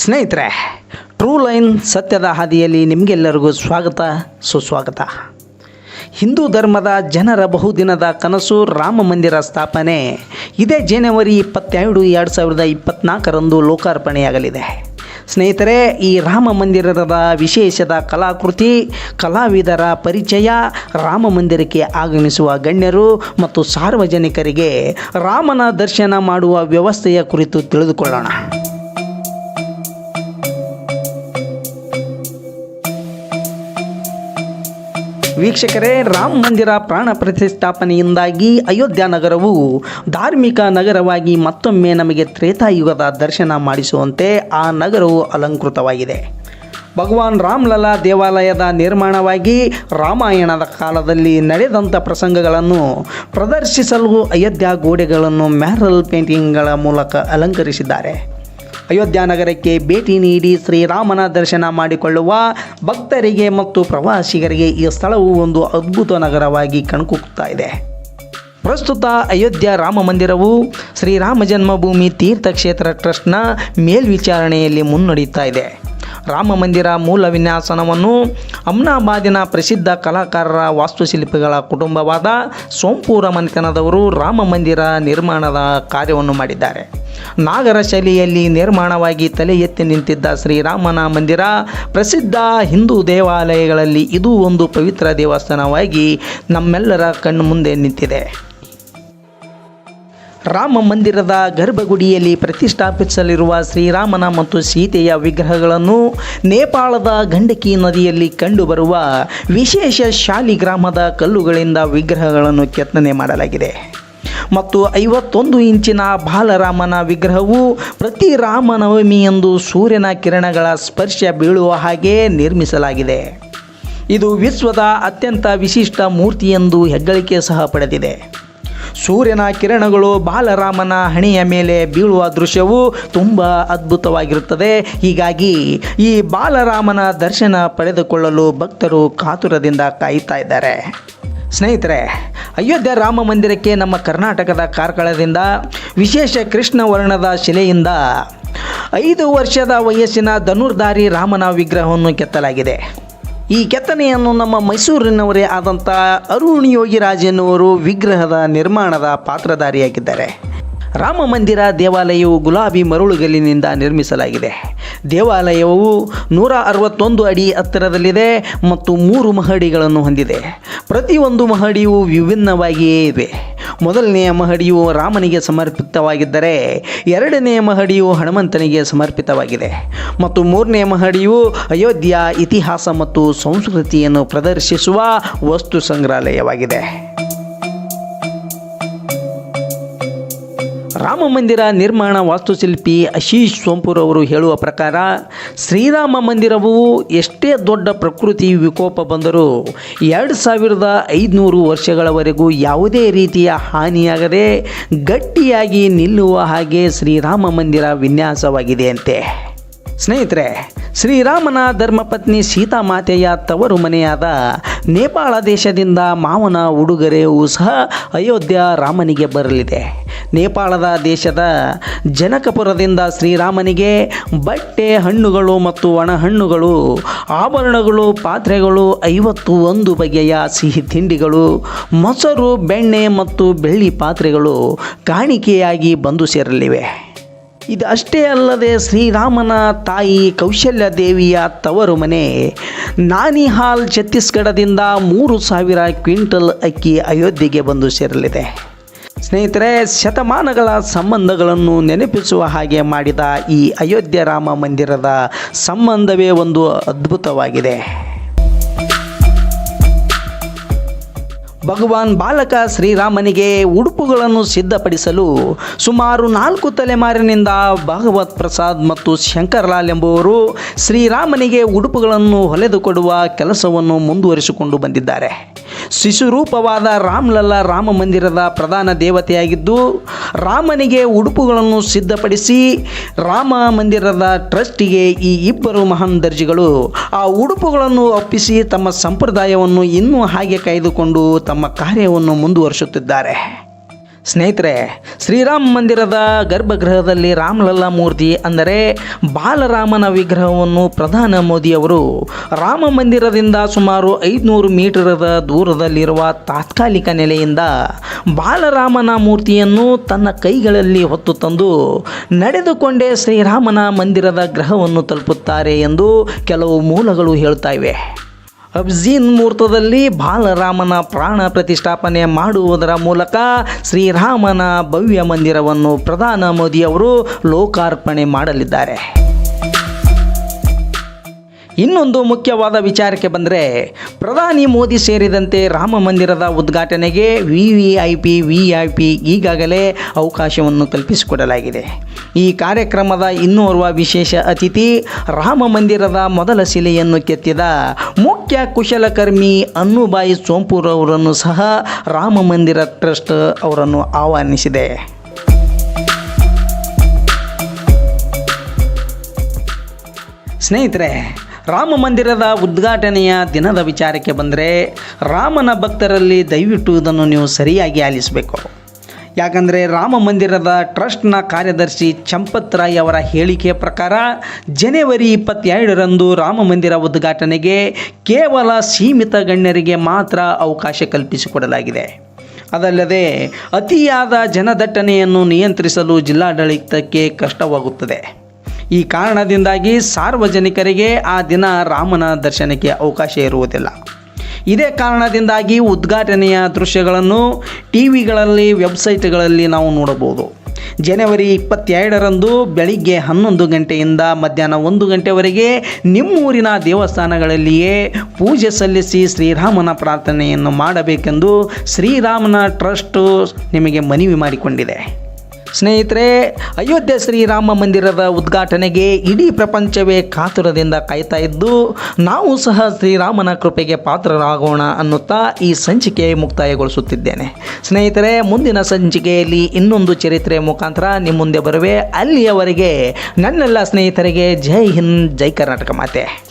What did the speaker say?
ಸ್ನೇಹಿತರೆ true line ಸತ್ಯದ ಹಾದಿಯಲ್ಲಿ ನಿಮಗೆಲ್ಲರಿಗೂ ಸ್ವಾಗತ, ಸುಸ್ವಾಗತ. ಹಿಂದೂ ಧರ್ಮದ ಜನರ ಬಹುದಿನದ ಕನಸು ರಾಮ ಮಂದಿರ ಸ್ಥಾಪನೆ. ಇದೇ ಜನವರಿ ಇಪ್ಪತ್ತೆರಡು, ಎರಡು ಸಾವಿರದ ಇಪ್ಪತ್ತ್ನಾಲ್ಕರಂದು ಲೋಕಾರ್ಪಣೆಯಾಗಲಿದೆ. ಸ್ನೇಹಿತರೆ, ಈ ರಾಮ ಮಂದಿರದ ವಿಶೇಷದ ಕಲಾಕೃತಿ, ಕಲಾವಿದರ ಪರಿಚಯ ರಾಮ ಮಂದಿರಕ್ಕೆ ಆಗಮಿಸುವ ಗಣ್ಯರು ಮತ್ತು ಸಾರ್ವಜನಿಕರಿಗೆ ರಾಮನ ದರ್ಶನ ಮಾಡುವ ವ್ಯವಸ್ಥೆಯ ಕುರಿತು ತಿಳಿದುಕೊಳ್ಳೋಣ. ವೀಕ್ಷಕರೇ, ರಾಮ ಮಂದಿರ ಪ್ರಾಣ ಪ್ರತಿಷ್ಠಾಪನೆಯಿಂದಾಗಿ ಅಯೋಧ್ಯ ನಗರವು ಧಾರ್ಮಿಕ ನಗರವಾಗಿ ಮತ್ತೊಮ್ಮೆ ನಮಗೆ ತ್ರೇತಾಯುಗದ ದರ್ಶನ ಮಾಡಿಸುವಂತೆ ಆ ನಗರವು ಅಲಂಕೃತವಾಗಿದೆ. ಭಗವಾನ್ ರಾಮ್ಲಲಾ ದೇವಾಲಯದ ನಿರ್ಮಾಣವಾಗಿ ರಾಮಾಯಣದ ಕಾಲದಲ್ಲಿ ನಡೆದಂಥ ಪ್ರಸಂಗಗಳನ್ನು ಪ್ರದರ್ಶಿಸಲು ಅಯೋಧ್ಯ ಗೋಡೆಗಳನ್ನು ಮ್ಯಾರಲ್ ಪೇಂಟಿಂಗ್ಗಳ ಮೂಲಕ ಅಲಂಕರಿಸಿದ್ದಾರೆ. ಅಯೋಧ್ಯ ನಗರಕ್ಕೆ ಭೇಟಿ ನೀಡಿ ಶ್ರೀರಾಮನ ದರ್ಶನ ಮಾಡಿಕೊಳ್ಳುವ ಭಕ್ತರಿಗೆ ಮತ್ತು ಪ್ರವಾಸಿಗರಿಗೆ ಈ ಸ್ಥಳವು ಒಂದು ಅದ್ಭುತ ನಗರವಾಗಿ ಕಣ್ಕುಕ್ತಾ ಇದೆ. ಪ್ರಸ್ತುತ ಅಯೋಧ್ಯ ರಾಮ ಮಂದಿರವು ಶ್ರೀರಾಮ ಜನ್ಮಭೂಮಿ ತೀರ್ಥಕ್ಷೇತ್ರ ಟ್ರಸ್ಟ್ನ ಮೇಲ್ವಿಚಾರಣೆಯಲ್ಲಿ ಮುನ್ನಡೆಯುತ್ತಾ ಇದೆ. ರಾಮ ಮಂದಿರ ಮೂಲ ವಿನ್ಯಾಸನವನ್ನು ಅಮ್ನಾಬಾದಿನ ಪ್ರಸಿದ್ಧ ಕಲಾಕಾರರ ವಾಸ್ತುಶಿಲ್ಪಿಗಳ ಕುಟುಂಬವಾದ ಸೋಂಪೂರ ಮನೆತನದವರು ರಾಮ ಮಂದಿರ ನಿರ್ಮಾಣದ ಕಾರ್ಯವನ್ನು ಮಾಡಿದ್ದಾರೆ. ನಾಗರ ಶೈಲಿಯಲ್ಲಿ ನಿರ್ಮಾಣವಾಗಿ ತಲೆ ಎತ್ತಿ ನಿಂತಿದ್ದ ಶ್ರೀರಾಮನ ಮಂದಿರ ಪ್ರಸಿದ್ಧ ಹಿಂದೂ ದೇವಾಲಯಗಳಲ್ಲಿ ಇದು ಒಂದು ಪವಿತ್ರ ದೇವಸ್ಥಾನವಾಗಿ ನಮ್ಮೆಲ್ಲರ ಕಣ್ಣು ಮುಂದೆ ನಿಂತಿದೆ. ರಾಮ ಮಂದಿರದ ಗರ್ಭಗುಡಿಯಲ್ಲಿ ಪ್ರತಿಷ್ಠಾಪಿಸಲಿರುವ ಶ್ರೀರಾಮನ ಮತ್ತು ಸೀತೆಯ ವಿಗ್ರಹಗಳನ್ನು ನೇಪಾಳದ ಗಂಡಕಿ ನದಿಯಲ್ಲಿ ಕಂಡುಬರುವ ವಿಶೇಷ ಶಾಲಿಗ್ರಾಮದ ಕಲ್ಲುಗಳಿಂದ ವಿಗ್ರಹಗಳನ್ನು ಕೆತ್ತನೆ ಮಾಡಲಾಗಿದೆ. ಮತ್ತು ಐವತ್ತೊಂದು ಇಂಚಿನ ಬಾಲರಾಮನ ವಿಗ್ರಹವು ಪ್ರತಿ ರಾಮನವಮಿಯಂದು ಸೂರ್ಯನ ಕಿರಣಗಳ ಸ್ಪರ್ಶ ಬೀಳುವ ಹಾಗೆ ನಿರ್ಮಿಸಲಾಗಿದೆ. ಇದು ವಿಶ್ವದ ಅತ್ಯಂತ ವಿಶಿಷ್ಟ ಮೂರ್ತಿ ಎಂದು ಹೆಗ್ಗಳಿಕೆ ಸಹ ಪಡೆದಿದೆ. ಸೂರ್ಯನ ಕಿರಣಗಳು ಬಾಲರಾಮನ ಹಣೆಯ ಮೇಲೆ ಬೀಳುವ ದೃಶ್ಯವು ತುಂಬ ಅದ್ಭುತವಾಗಿರುತ್ತದೆ. ಹೀಗಾಗಿ ಈ ಬಾಲರಾಮನ ದರ್ಶನ ಪಡೆದುಕೊಳ್ಳಲು ಭಕ್ತರು ಕಾತುರದಿಂದ ಕಾಯುತ್ತಾ ಇದ್ದಾರೆ. ಸ್ನೇಹಿತರೆ, ಅಯೋಧ್ಯೆ ರಾಮ ಮಂದಿರಕ್ಕೆ ನಮ್ಮ ಕರ್ನಾಟಕದ ಕಾರ್ಕಳದಿಂದ ವಿಶೇಷ ಕೃಷ್ಣ ವರ್ಣದ ಶಿಲೆಯಿಂದ ಐದು ವರ್ಷದ ವಯಸ್ಸಿನ ಧನುರ್ಧಾರಿ ರಾಮನ ವಿಗ್ರಹವನ್ನು ಕೆತ್ತಲಾಗಿದೆ. ಈ ಕೆತ್ತನೆಯನ್ನು ನಮ್ಮ ಮೈಸೂರಿನವರೇ ಆದಂಥ ಅರುಣ್ ಯೋಗಿರಾಜ್ ಎನ್ನುವರು ವಿಗ್ರಹದ ನಿರ್ಮಾಣದ ಪಾತ್ರಧಾರಿಯಾಗಿದ್ದಾರೆ. ರಾಮ ಮಂದಿರ ದೇವಾಲಯವು ಗುಲಾಬಿ ಮರಳುಗಲ್ಲಿನಿಂದ ನಿರ್ಮಿಸಲಾಗಿದೆ. ದೇವಾಲಯವು ನೂರ ಅರವತ್ತೊಂದು ಅಡಿ ಎತ್ತರದಲ್ಲಿದೆ ಮತ್ತು ಮೂರು ಮಹಡಿಗಳನ್ನು ಹೊಂದಿದೆ. ಪ್ರತಿಯೊಂದು ಮಹಡಿಯು ವಿಭಿನ್ನವಾಗಿಯೇ ಇವೆ ಮೊದಲನೆಯ ಮಹಡಿಯು ರಾಮನಿಗೆ ಸಮರ್ಪಿತವಾಗಿದ್ದರೆ, ಎರಡನೆಯ ಮಹಡಿಯು ಹನುಮಂತನಿಗೆ ಸಮರ್ಪಿತವಾಗಿದೆ ಮತ್ತು ಮೂರನೇ ಮಹಡಿಯು ಅಯೋಧ್ಯ ಇತಿಹಾಸ ಮತ್ತು ಸಂಸ್ಕೃತಿಯನ್ನು ಪ್ರದರ್ಶಿಸುವ ವಸ್ತು ಸಂಗ್ರಹಾಲಯವಾಗಿದೆ. ರಾಮ ಮಂದಿರ ನಿರ್ಮಾಣ ವಾಸ್ತುಶಿಲ್ಪಿ ಆಶೀಶ್ ಸೋಂಪುರ್ ಅವರು ಹೇಳುವ ಪ್ರಕಾರ ಶ್ರೀರಾಮ ಮಂದಿರವು ಎಷ್ಟೇ ದೊಡ್ಡ ಪ್ರಕೃತಿ ವಿಕೋಪ ಬಂದರೂ ಎರಡು ಸಾವಿರದ ಐದುನೂರು ವರ್ಷಗಳವರೆಗೂ ಯಾವುದೇ ರೀತಿಯ ಹಾನಿಯಾಗದೆ ಗಟ್ಟಿಯಾಗಿ ನಿಲ್ಲುವ ಹಾಗೆ ಶ್ರೀರಾಮ ಮಂದಿರ ವಿನ್ಯಾಸವಾಗಿದೆಯಂತೆ. ಸ್ನೇಹಿತರೆ, ಶ್ರೀರಾಮನ ಧರ್ಮಪತ್ನಿ ಸೀತಾಮಾತೆಯ ತವರು ಮನೆಯಾದ ನೇಪಾಳ ದೇಶದಿಂದ ಮಾವನ ಉಡುಗೊರೆಯೂ ಸಹ ಅಯೋಧ್ಯ ರಾಮನಿಗೆ ಬರಲಿದೆ. ನೇಪಾಳದ ದೇಶದ ಜನಕಪುರದಿಂದ ಶ್ರೀರಾಮನಿಗೆ ಬಟ್ಟೆ ಹಣ್ಣುಗಳು ಮತ್ತು ಒಣಹಣ್ಣುಗಳು ಆಭರಣಗಳು, ಪಾತ್ರೆಗಳು, ಐವತ್ತು ಒಂದು ಬಗೆಯ ಸಿಹಿ ತಿಂಡಿಗಳು, ಮೊಸರು, ಬೆಣ್ಣೆ ಮತ್ತು ಬೆಳ್ಳಿ ಪಾತ್ರೆಗಳು ಕಾಣಿಕೆಯಾಗಿ ಬಂದು ಸೇರಲಿವೆ. ಇದು ಅಷ್ಟೇ ಅಲ್ಲದೆ ಶ್ರೀರಾಮನ ತಾಯಿ ಕೌಶಲ್ಯ ದೇವಿಯ ತವರು ಮನೆ. ನಾನಿಹಾಲ್ ಛತ್ತೀಸ್ಗಢದಿಂದ ಮೂರು ಸಾವಿರ ಕ್ವಿಂಟಲ್ ಅಕ್ಕಿ ಅಯೋಧ್ಯೆಗೆ ಬಂದು ಸೇರಲಿದೆ. ಸ್ನೇಹಿತರೆ, ಶತಮಾನಗಳ ಸಂಬಂಧಗಳನ್ನು ನೆನಪಿಸುವ ಹಾಗೆ ಮಾಡಿದ ಈ ಅಯೋಧ್ಯ ರಾಮ ಮಂದಿರದ ಸಂಬಂಧವೇ ಒಂದು ಅದ್ಭುತವಾಗಿದೆ. ಭಗವಾನ್ ಬಾಲಕ ಶ್ರೀರಾಮನಿಗೆ ಉಡುಪುಗಳನ್ನು ಸಿದ್ಧಪಡಿಸಲು ಸುಮಾರು ನಾಲ್ಕು ತಲೆಮಾರಿನಿಂದ ಭಾಗವತ್ ಪ್ರಸಾದ್ ಮತ್ತು ಶಂಕರ್ಲಾಲ್ ಎಂಬುವರು ಶ್ರೀರಾಮನಿಗೆ ಉಡುಪುಗಳನ್ನು ಹೊಲೆದುಕೊಡುವ ಕೆಲಸವನ್ನು ಮುಂದುವರಿಸಿಕೊಂಡು ಬಂದಿದ್ದಾರೆ. ಶಿಶುರೂಪವಾದ ರಾಮ್ಲಲ್ಲ ರಾಮ ಮಂದಿರದ ಪ್ರಧಾನ ದೇವತೆಯಾಗಿದ್ದು, ರಾಮನಿಗೆ ಉಡುಪುಗಳನ್ನು ಸಿದ್ಧಪಡಿಸಿ ರಾಮ ಮಂದಿರದ ಟ್ರಸ್ಟಿಗೆ ಈ ಇಬ್ಬರು ಮಹಾನ್ ದರ್ಜಿಗಳು ಆ ಉಡುಪುಗಳನ್ನು ಒಪ್ಪಿಸಿ ತಮ್ಮ ಸಂಪ್ರದಾಯವನ್ನು ಇನ್ನೂ ಹಾಗೆ ಕಾಯ್ದುಕೊಂಡು ತಮ್ಮ ಕಾರ್ಯವನ್ನು ಮುಂದುವರಿಸುತ್ತಿದ್ದಾರೆ. ಸ್ನೇಹಿತರೆ, ಶ್ರೀರಾಮ ಮಂದಿರದ ಗರ್ಭಗೃಹದಲ್ಲಿ ರಾಮಲಲ್ಲಾ ಮೂರ್ತಿ ಅಂದರೆ ಬಾಲರಾಮನ ವಿಗ್ರಹವನ್ನು ಪ್ರಧಾನ ಮೋದಿಯವರು ರಾಮ ಮಂದಿರದಿಂದ ಸುಮಾರು ಐದುನೂರು ಮೀಟರದ ದೂರದಲ್ಲಿರುವ ತಾತ್ಕಾಲಿಕ ನೆಲೆಯಿಂದ ಬಾಲರಾಮನ ಮೂರ್ತಿಯನ್ನು ತನ್ನ ಕೈಗಳಲ್ಲಿ ಹೊತ್ತು ತಂದು ನಡೆದುಕೊಂಡೇ ಶ್ರೀರಾಮನ ಮಂದಿರದ ಗ್ರಹವನ್ನು ತಲುಪುತ್ತಾರೆ ಎಂದು ಕೆಲವು ಮೂಲಗಳು ಹೇಳ್ತಾ ಅಬ್ಜೀನ್ ಮುಹೂರ್ತದಲ್ಲಿ ಬಾಲರಾಮನ ಪ್ರಾಣ ಪ್ರತಿಷ್ಠಾಪನೆ ಮಾಡುವುದರ ಮೂಲಕ ಶ್ರೀರಾಮನ ಭವ್ಯ ಮಂದಿರವನ್ನು ಪ್ರಧಾನ ಮೋದಿಯವರು ಲೋಕಾರ್ಪಣೆ ಮಾಡಲಿದ್ದಾರೆ. ಇನ್ನೊಂದು ಮುಖ್ಯವಾದ ವಿಚಾರಕ್ಕೆ ಬಂದರೆ ಪ್ರಧಾನಿ ಮೋದಿ ಸೇರಿದಂತೆ ರಾಮ ಮಂದಿರದ ಉದ್ಘಾಟನೆಗೆ V V I P V I P ಈಗಾಗಲೇ ಅವಕಾಶವನ್ನು ಕಲ್ಪಿಸಿಕೊಡಲಾಗಿದೆ. ಈ ಕಾರ್ಯಕ್ರಮದ ಇನ್ನೋರ್ವ ವಿಶೇಷ ಅತಿಥಿ ರಾಮ ಮಂದಿರದ ಮೊದಲ ಶಿಲೆಯನ್ನು ಕೆತ್ತಿದ ಮುಖ್ಯ ಕುಶಲಕರ್ಮಿ ಅನ್ನುಬಾಯಿ ಸೋಂಪೂರ್ ಅವರನ್ನು ಸಹ ರಾಮ ಮಂದಿರ ಟ್ರಸ್ಟ್ ಅವರನ್ನು ಆಹ್ವಾನಿಸಿದೆ. ಸ್ನೇಹಿತರೆ ರಾಮ ಮಂದಿರದ ಉದ್ಘಾಟನೆಯ ದಿನದ ವಿಚಾರಕ್ಕೆ ಬಂದರೆ ರಾಮನ ಭಕ್ತರಲ್ಲಿ ದಯವಿಟ್ಟು ಇದನ್ನು ನೀವು ಸರಿಯಾಗಿ ಆಲಿಸಬೇಕು. ಯಾಕಂದರೆ ರಾಮ ಮಂದಿರದ ಟ್ರಸ್ಟ್ನ ಕಾರ್ಯದರ್ಶಿ ಚಂಪತ್ ರಾಯ್ ಅವರ ಹೇಳಿಕೆಯ ಪ್ರಕಾರ ಜನವರಿ ಇಪ್ಪತ್ತೆರಡರಂದು ರಾಮ ಮಂದಿರ ಉದ್ಘಾಟನೆಗೆ ಕೇವಲ ಸೀಮಿತ ಗಣ್ಯರಿಗೆ ಮಾತ್ರ ಅವಕಾಶ ಕಲ್ಪಿಸಿಕೊಡಲಾಗಿದೆ. ಅದಲ್ಲದೆ ಅತಿಯಾದ ಜನದಟ್ಟಣೆಯನ್ನು ನಿಯಂತ್ರಿಸಲು ಜಿಲ್ಲಾಡಳಿತಕ್ಕೆ ಕಷ್ಟವಾಗುತ್ತದೆ. ಈ ಕಾರಣದಿಂದಾಗಿ ಸಾರ್ವಜನಿಕರಿಗೆ ಆ ದಿನ ರಾಮನ ದರ್ಶನಕ್ಕೆ ಅವಕಾಶ ಇರುವುದಿಲ್ಲ. ಇದೇ ಕಾರಣದಿಂದಾಗಿ ಉದ್ಘಾಟನೆಯ ದೃಶ್ಯಗಳನ್ನು ಟಿ ವಿಗಳಲ್ಲಿ ವೆಬ್ಸೈಟ್ಗಳಲ್ಲಿ ನಾವು ನೋಡಬಹುದು. ಜನವರಿ ಇಪ್ಪತ್ತೆರಡರಂದು ಬೆಳಿಗ್ಗೆ ಹನ್ನೊಂದು ಗಂಟೆಯಿಂದ ಮಧ್ಯಾಹ್ನ ಒಂದು ಗಂಟೆವರೆಗೆ ನಿಮ್ಮೂರಿನ ದೇವಸ್ಥಾನಗಳಲ್ಲಿಯೇ ಪೂಜೆ ಸಲ್ಲಿಸಿ ಶ್ರೀರಾಮನ ಪ್ರಾರ್ಥನೆಯನ್ನು ಮಾಡಬೇಕೆಂದು ಶ್ರೀರಾಮನ ಟ್ರಸ್ಟು ನಿಮಗೆ ಮನವಿ ಮಾಡಿಕೊಂಡಿದೆ. ಸ್ನೇಹಿತರೆ, ಅಯೋಧ್ಯೆ ಶ್ರೀರಾಮ ಮಂದಿರದ ಉದ್ಘಾಟನೆಗೆ ಇಡೀ ಪ್ರಪಂಚವೇ ಕಾತುರದಿಂದ ಕಾಯ್ತಾ ಇದ್ದು, ನಾವು ಸಹ ಶ್ರೀರಾಮನ ಕೃಪೆಗೆ ಪಾತ್ರರಾಗೋಣ ಅನ್ನುತ್ತಾ ಈ ಸಂಚಿಕೆ ಮುಕ್ತಾಯಗೊಳಿಸುತ್ತಿದ್ದೇನೆ. ಸ್ನೇಹಿತರೆ, ಮುಂದಿನ ಸಂಚಿಕೆಯಲ್ಲಿ ಇನ್ನೊಂದು ಚರಿತ್ರೆ ಮುಖಾಂತರ ನಿಮ್ಮ ಮುಂದೆ ಬರುವೆ. ಅಲ್ಲಿಯವರೆಗೆ ನನ್ನೆಲ್ಲ ಸ್ನೇಹಿತರಿಗೆ ಜೈ ಹಿಂದ್, ಜೈ ಕರ್ನಾಟಕ ಮಾತೆ.